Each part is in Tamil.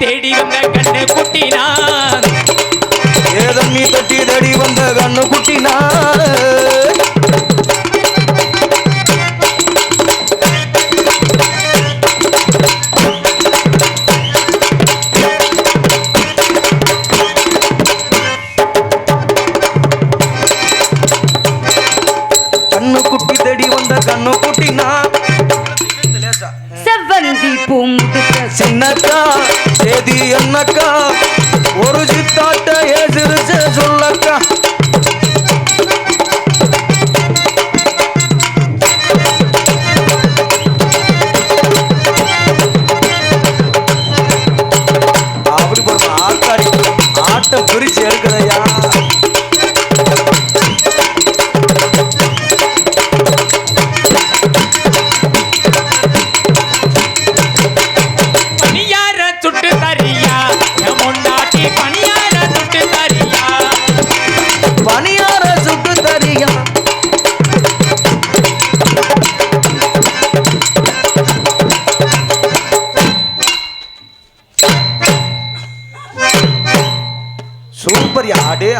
தேடி வந்த கண்ணு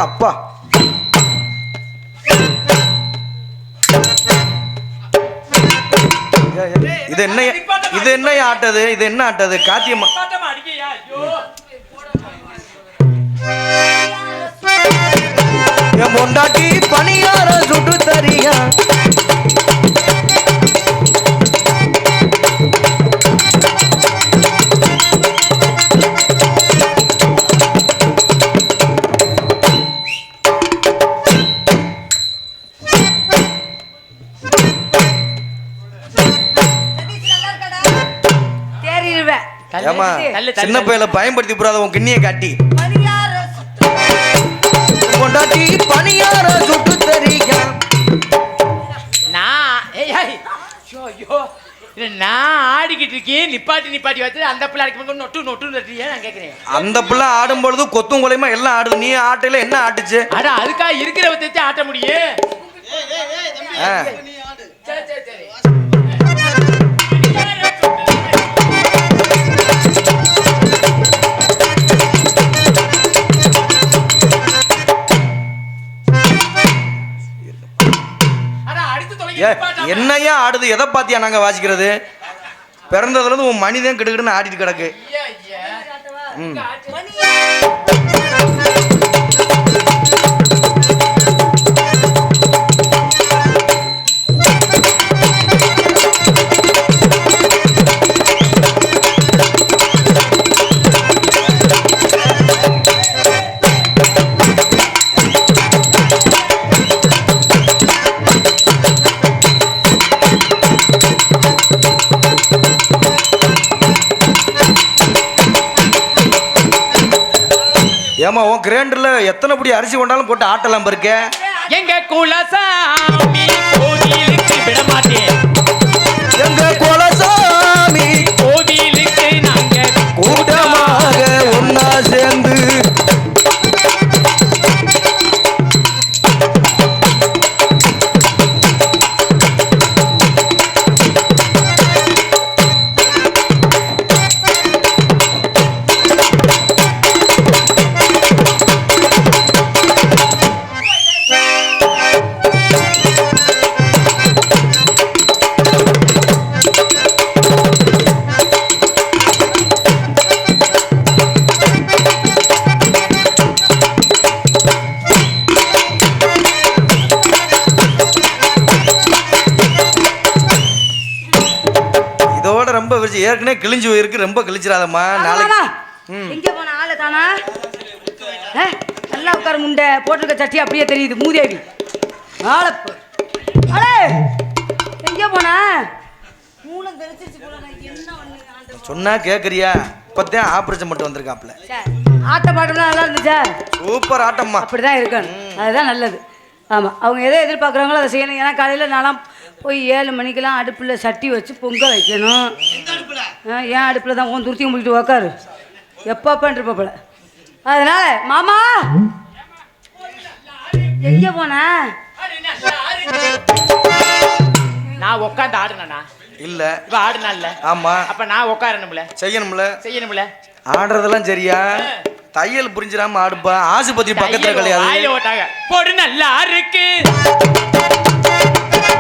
அப்பா. இது என்ன இது என்ன ஆட்டது? இது என்ன ஆட்டது? காத்தியம்மா என் பொண்டாட்டி பணியார சுட்டு தரியா. சின்ன. பையல பயன்படுத்தி போறாத உன் கிண்ணியை காட்டி. பொண்டாட்டி பணியார சுட்டு தரியா? நான் ஏய் ஏய். ஐயோ நான் ஆடிக்கிட்டு இருக்கேன். நிப்பாட்டி நிப்பாட்டி வச்சு அந்த பிள்ளை அடிக்கும் நொட்டு நொட்டு நான் கேட்குறேன் அந்த பிள்ளை ஆடும் பொழுது கொத்தும் கொலையுமா எல்லாம் ஆடுது. நீ ஆட்டையில என்ன ஆட்டுச்சு? அட அதுக்காக இருக்கிற வச்சு ஆட்ட முடியும். ஏ. என்னையா ஆடுது எதை பாத்தியா நாங்க வாசிக்கிறது பிறந்ததுல இருந்து உன் மனிதன் கிடுக்கிடுன்னு ஆடிட்டு கிடக்கு. ம். உன் கிரைண்டர்ல எத்தனை படி அரிசி கொண்டாலும் போட்டு ஆட்டலாம் பருக்க எங்க குலசாமி விரிச்சு ஏற்கனவே கிழிஞ்சு போயிருக்கு ரொம்ப கிழிச்சிடாதம்மா. நாளைக்கு எங்க போன ஆளை ஏ, நல்லா உட்கார முண்டை. போட்டிருக்க சட்டி அப்படியே தெரியுது மூதேவி. ஆளை போ- அடே! எங்க போன? மூலம். சொன்னா கேக்குறியா? இப்பதான் ஆபரேஷன் மட்டும் வந்திருக்காப்ல ஆட்ட பாட்டம்லாம் நல்லா இருந்துச்சா. சூப்பர் ஆட்டம்மா. அப்படிதான் இருக்கணும். அதுதான் நல்லது. ஆமாம் அவங்க எதை எதிர்பார்க்குறாங்களோ அதை செய்யணும். ஏன்னா காலையில் நான்லாம் போய் ஏழு மணிக்கெல்லாம் அடுப்பில் சட்டி வச்சு பொங்கல் வைக்கணும். ஏன் அடுப்பில் தான் உன் துருத்தியும் முடிக்கிட்டு உக்காரு? எப்பப்பன் இருப்பப்பல அதனால மாமா! எங்கே போன? நான் உட்காந்து ஆடுனா இல்ல. இப்ப ஆடுனால ஆமா. அப்ப நான் உட்காரணும்ல செய்யணும்ல. செய்யணும்ல? ஆடுறதெல்லாம் சரியா? தையல் புரிஞ்சிடாம ஆடுப்பா. ஆஸ்பத்திரி பக்கத்துல கிடையாது. போடு நல்லா இருக்கு.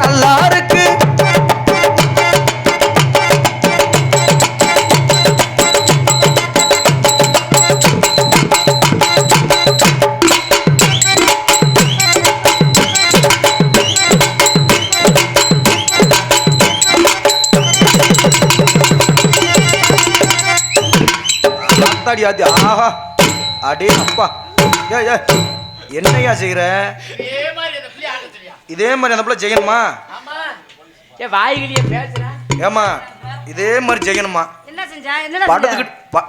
நல்லா இருக்கு ஆஹா. அடே அப்பா ஏ என்னையா செய்கிற இதே மாதிரி அந்த பிள்ளை ஆட சொல்லியா இதே மாதிரி அந்த பிள்ளை ஆமா. ஏ வாய்களியே பேசுறேன் ஏமா இதே மாதிரி செய்யணுமா என்ன செஞ்சா? என்னடா படத்துக்கு செஞ்ச? ப-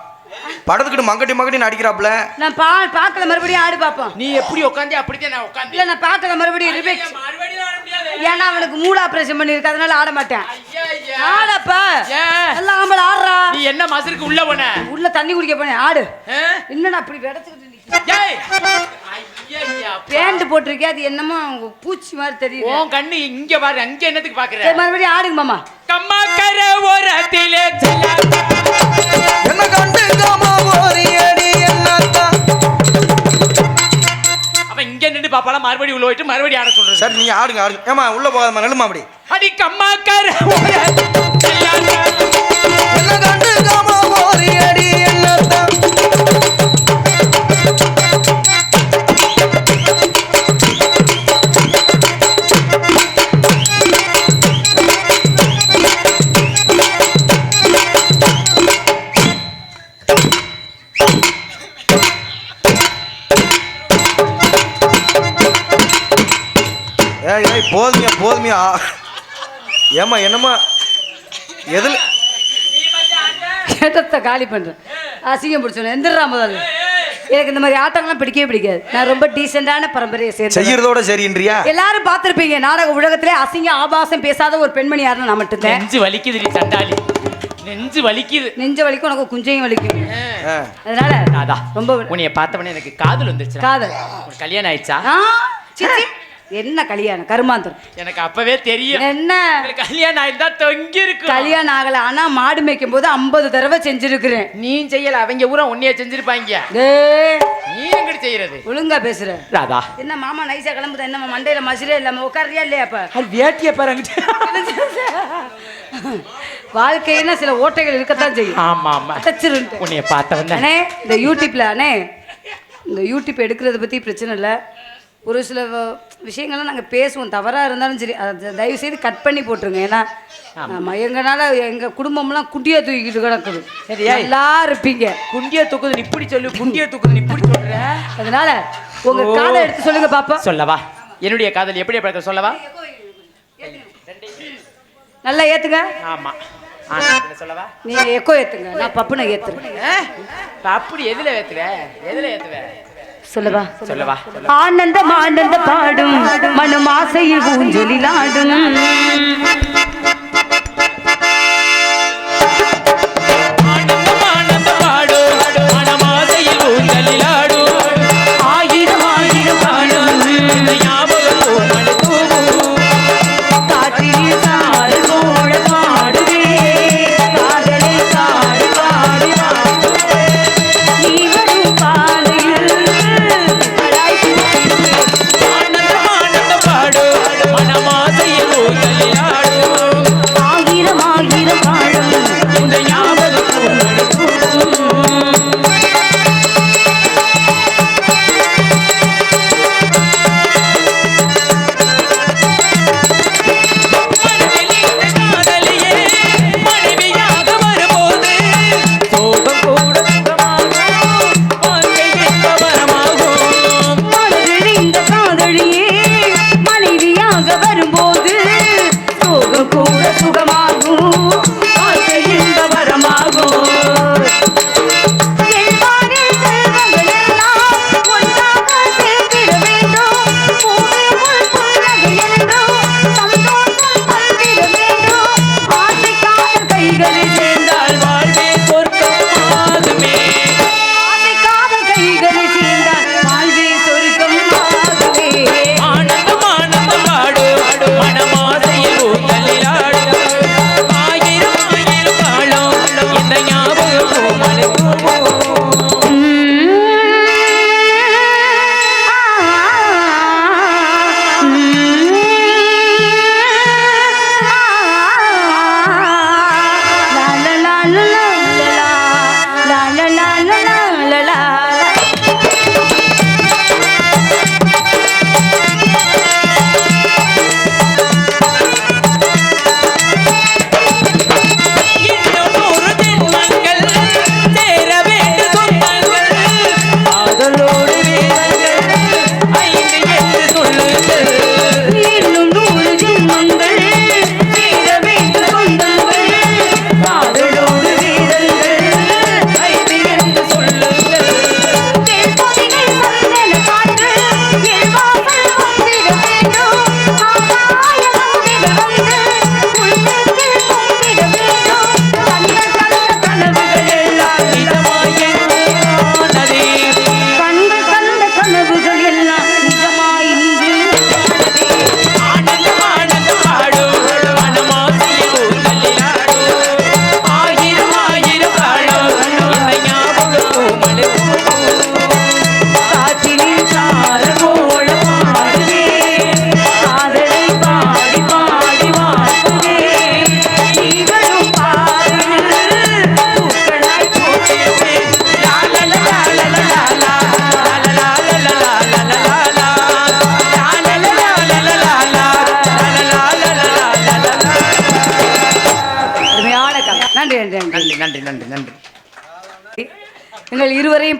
படத்துக்கிட்டு மங்கட்டி மங்கட்டி அடிக்கிறாப்ல நான் பா பார்க்கல மறுபடியும் ஆடு பார்ப்போம். நீ எப்படி உட்காந்து அப்படித்தான் நான் உட்காந்து இல்லை நான் பார்க்கல மறுபடியும் ரிபேக் மறுபடியும் ஆட முடியாது. ஏன்னா அவனுக்கு மூளை ஆப்ரேஷன் பண்ணியிருக்கு அதனால ஆட மாட்டேன். ஆடப்பா. ஏன்? எல்லாம் ஆம்பளை ஆடுறா. நீ என்ன மசருக்கு உள்ள போன? உள்ள தண்ணி குடிக்க போனேன் ஆடு? என்னடா அப்படி விடச்சுக்கிட்டு நிக்க பேண்ட் போட்டிருக்கே அது என்னமோ பூச்சி மாதிரி தெரியுது. உன் கண்ணு இங்க பாரு அங்க என்னத்துக்கு பாக்குற? மறுபடியும் ஆடுங்க மாமா. கம்மாக்கர ஓரத்திலே செல்லாத. என்ன போறியடி என்னத்தான் அவன் இங்க நின்று பாப்பாலாம் மறுபடியும் உள்ள போயிட்டு மறுபடியும் ஆட சொல்றது. சரி நீங்க ஆடுங்க ஆடுங்க. ஏமா உள்ள போகாதம்மா நெல்லுமா அப்படி. அடி கம்மாக்கர ஓரத்திலே இடத்த காலி பண்றேன். அசிங்கம் பிடிச்சோம் எந்திரா முதல்ல. எனக்கு இந்த மாதிரி ஆட்டங்கள்லாம் பிடிக்கவே பிடிக்காது. நான் ரொம்ப டீசெண்டான பரம்பரையை சேர்ந்து செய்யறதோட சரின்றியா எல்லாரும் பார்த்திருப்பீங்க நாடக உலகத்திலே அசிங்க ஆபாசம் பேசாத ஒரு பெண்மணி யாருன்னு நான் மட்டும்தான். நெஞ்சு வலிக்குது நீ சண்டாளி. நெஞ்சு வலிக்குது. நெஞ்ச வலிக்கும் உனக்கு குஞ்சையும் வலிக்கும். அதனால ராதா ரொம்ப உன்னைய பார்த்தவனே எனக்கு காதல் வந்துருச்சு காதல். கல்யாணம் ஆயிடுச்சா? ஆ, சீ, சீ. என்ன கல்யாணம்? கருமாந்தரம். எனக்கு அப்பவே தெரியும். என்ன? கல்யாணம் ஆயிருந்தா தொங்கி இருக்கு கல்யாணம் ஆகல. ஆனா மாடு மேய்க்கும் போது ஐம்பது தடவை செஞ்சிருக்கிறேன். நீ செய்யல. அவங்க ஊரா உன்னைய செஞ்சிருப்பாங்க. நீ எங்கிட்டு செய்யறது? ஒழுங்கா பேசுற. ராதா. என்ன மாமா நைஸா கிளம்புதா? என்ன மண்டையில மசிரே இல்லாம உட்காரியா இல்லையா அப்ப அது வேட்டிய பாருங்க. வாழ்க்கையினா சில ஓட்டைகள் இருக்கத்தான் செய்யும். ஆமா ஆமா. உன்னைய பார்த்தவன. அண்ணே இந்த யூடியூப்ல அண்ணே இந்த யூடியூப் எடுக்கிறத பத்தி பிரச்சனை இல்லை. ஒரு சில விஷயங்கள்லாம் நாங்கள் பேசுவோம். தவறாக இருந்தாலும் சரி அதை தயவு செய்து கட் பண்ணி போட்டுருங்க. ஏன்னா ஆமாம் எங்கனால எங்கள் குடும்பம்லாம் குட்டியாக தூக்கிட்டு கிடக்குது. சரியா? நல்லா இருப்பீங்க. குண்டிய தூக்குது நீ இப்படி சொல்லு குண்டிய தூக்குது நீ இப்படி சொல்ற? அதனால உங்க ஓ. காதை எடுத்து சொல்லுங்க பாப்பா. சொல்லவா? என்னுடைய காதல் எப்படி பழக்க சொல்லவா? நல்லா ஏத்துங்க. ஆமா. ஆனா சொல்லவா? நீங்க எக்கோ ஏத்துங்க. நான் பப்புனை ஏத்துறேன். அப்படி எதுல ஏத்துவ? எதுல ஏத்துவ? சொல்லவா? சொல்லவா? ஆனந்தம் ஆனந்த பாடும் மனம் ஆசையில் ஊஞ்சலில்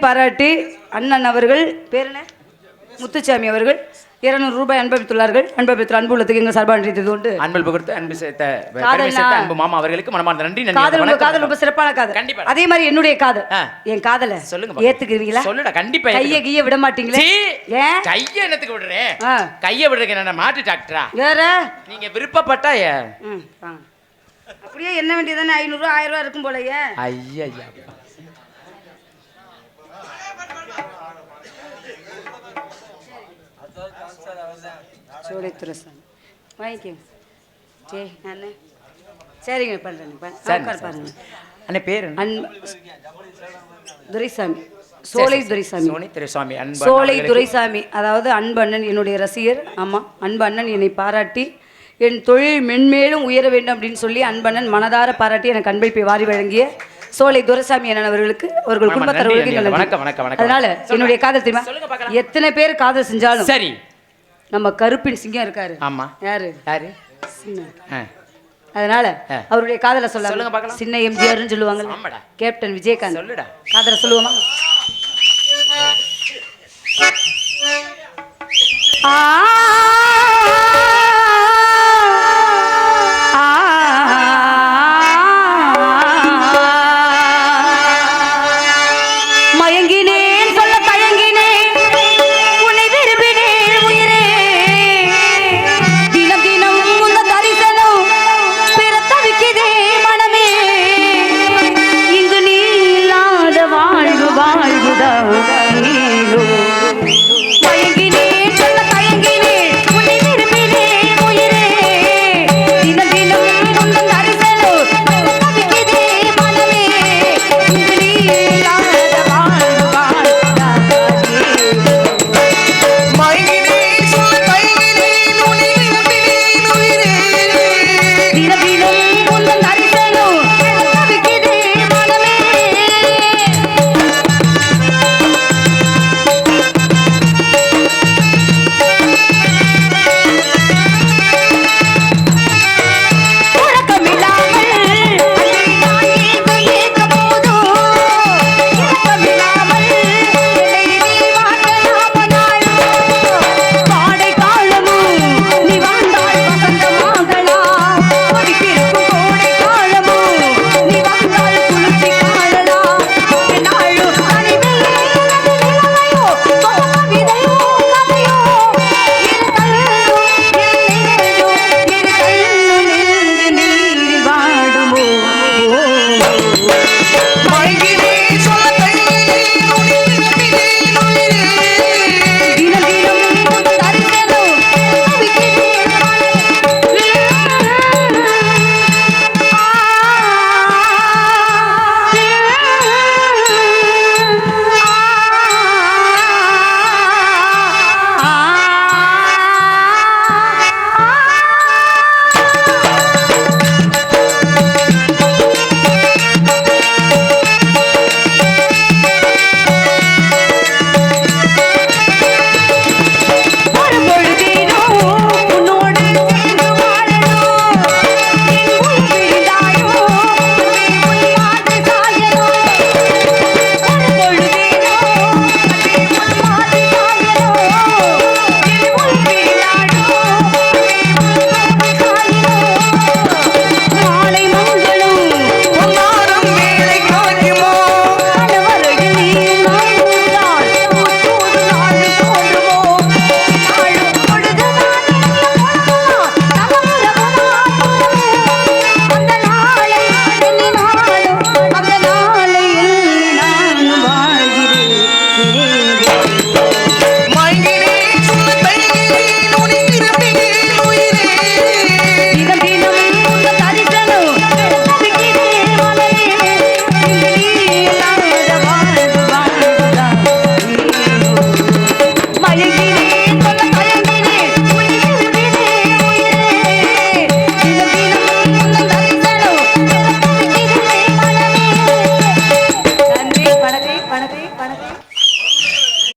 பாராட்டி அண்ணன் அவர்கள் பேர் என்ன? முத்துச்சாமி அவர்கள் இருநூறு ரூபாய் அனுபவித்துள்ளார்கள் அனுபவித்துள்ள அன்பு உள்ளத்துக்கு எங்கள் சார்பாக நன்றி கொண்டு அன்பு கொடுத்து அன்பு சேர்த்த அன்பு மாமா அவர்களுக்கு மனமார்ந்த நன்றி காதல் உங்க. காதல் ரொம்ப சிறப்பான காதல். கண்டிப்பா. அதே மாதிரி என்னுடைய காதல். என் காதலை சொல்லுங்க பாக்கலாம். ஏத்துக்குவீங்களா சொல்லுடா கண்டிப்பா கைய. கீய விட மாட்டீங்களே? ஏன் கைய என்னத்துக்கு விடுறேன். கைய விடுறதுக்கு என்ன மாட்டு டாக்டரா? வேற? நீங்க விருப்பப்பட்டா. அப்படியே என்ன வேண்டியதானே ஐநூறுரூவா ஆயிரம் ரூபா இருக்கும் போலயே. ஐயா சோழித்துறை சாமி. வாங்கிக்கோங்க சரி நான். சரிங்க சரி. பாருங்க. அண்ணே பேர் என்ன? அன் துரைசாமி. சோலை துரைசாமி. துரைசாமி அன்பு சோலை துரைசாமி. அதாவது அன்பு அண்ணன் என்னுடைய ரசிகர். ஆமாம் அன்பு அண்ணன் என்னை பாராட்டி என் தொழில் மென்மேலும் உயர வேண்டும் அப்படின்னு சொல்லி அன்பண்ணன் மனதார பாராட்டி எனக்கு அன்பளிப்பை வாரி வழங்கிய சோலை துரைசாமி அண்ணன் அவர்களுக்கு அவர்கள் குடும்பத்தவர்களுக்கு. அதனால. என்னுடைய காதல் தெரியுமா. எத்தனை பேர் காதல் செஞ்சாலும் சரி. நம்ம கருப்பின் சிங்கம் இருக்காரு. ஆமா. யாரு? யாரு. அதனால. அவருடைய காதலை சொல்ல சொல்லுங்க பார்க்கலாம். சின்ன எம்ஜிஆர்னு சொல்லுவாங்க. கேப்டன் விஜயகாந்த். சொல்லுடா. காதலை சொல்லுவோமா? ஆ.